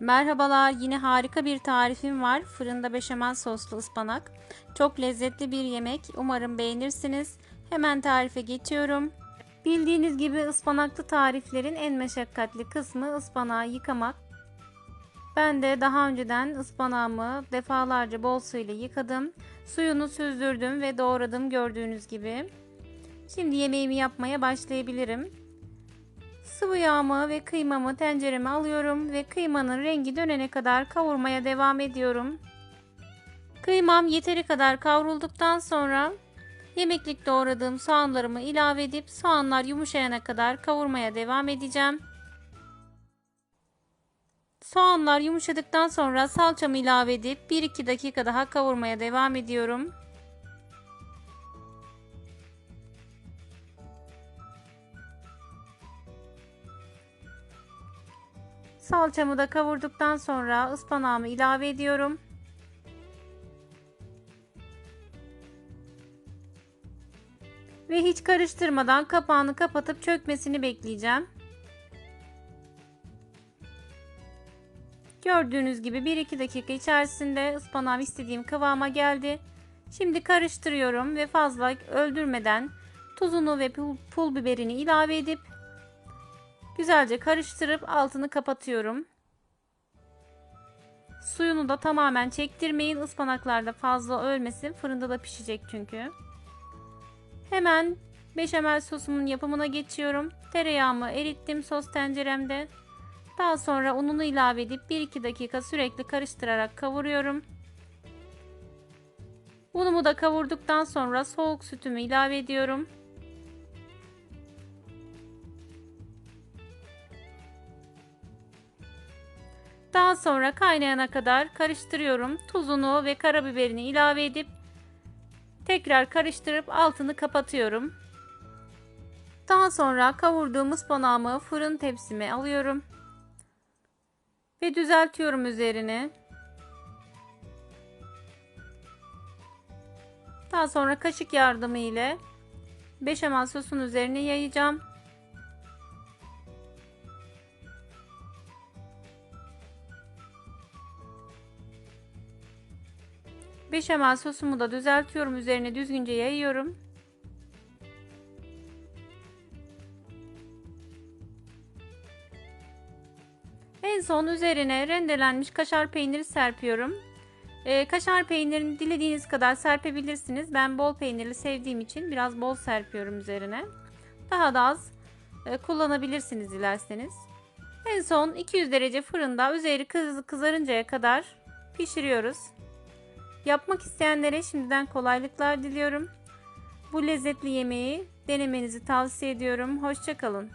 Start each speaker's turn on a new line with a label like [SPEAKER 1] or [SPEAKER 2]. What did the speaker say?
[SPEAKER 1] Merhabalar, yine harika bir tarifim var. Fırında beşamel soslu ıspanak. Çok lezzetli bir yemek. Umarım beğenirsiniz. Hemen tarife geçiyorum. Bildiğiniz gibi ıspanaklı tariflerin en meşakkatli kısmı ıspanağı yıkamak. Ben de daha önceden ıspanağımı defalarca bol suyla yıkadım. Suyunu süzdürdüm ve doğradım gördüğünüz gibi. Şimdi yemeğimi yapmaya başlayabilirim. Sıvı yağımı ve kıymamı tencereme alıyorum ve kıymanın rengi dönene kadar kavurmaya devam ediyorum. Kıymam yeteri kadar kavrulduktan sonra yemeklik doğradığım soğanlarımı ilave edip soğanlar yumuşayana kadar kavurmaya devam edeceğim. Soğanlar yumuşadıktan sonra salçamı ilave edip 1-2 dakika daha kavurmaya devam ediyorum. Salçamı da kavurduktan sonra ıspanağımı ilave ediyorum. Ve hiç karıştırmadan kapağını kapatıp çökmesini bekleyeceğim. Gördüğünüz gibi 1-2 dakika içerisinde ıspanağım istediğim kıvama geldi. Şimdi karıştırıyorum ve fazla öldürmeden tuzunu ve pul, pul biberini ilave edip Güzelce karıştırıp altını kapatıyorum. Suyunu da tamamen çektirmeyin. Ispanaklar da fazla ölmesin. Fırında da pişecek çünkü. Hemen beşamel sosumun yapımına geçiyorum. Tereyağımı erittim sos tenceremde. Daha sonra ununu ilave edip 1-2 dakika sürekli karıştırarak kavuruyorum. Unumu da kavurduktan sonra soğuk sütümü ilave ediyorum. Daha sonra kaynayana kadar karıştırıyorum. Tuzunu ve karabiberini ilave edip tekrar karıştırıp altını kapatıyorum. Daha sonra kavurduğum ıspanağımı fırın tepsime alıyorum. Ve düzeltiyorum üzerine. Daha sonra kaşık yardımı ile beşamel sosun üzerine yayacağım. Beşamel sosumu da düzeltiyorum. Üzerine düzgünce yayıyorum. En son üzerine rendelenmiş kaşar peyniri serpiyorum. Ee, kaşar peynirini dilediğiniz kadar serpebilirsiniz. Ben bol peynirli sevdiğim için biraz bol serpiyorum üzerine. Daha da az e, kullanabilirsiniz dilerseniz. En son 200 derece fırında üzeri kız, kızarıncaya kadar pişiriyoruz. Yapmak isteyenlere şimdiden kolaylıklar diliyorum. Bu lezzetli yemeği denemenizi tavsiye ediyorum. Hoşçakalın.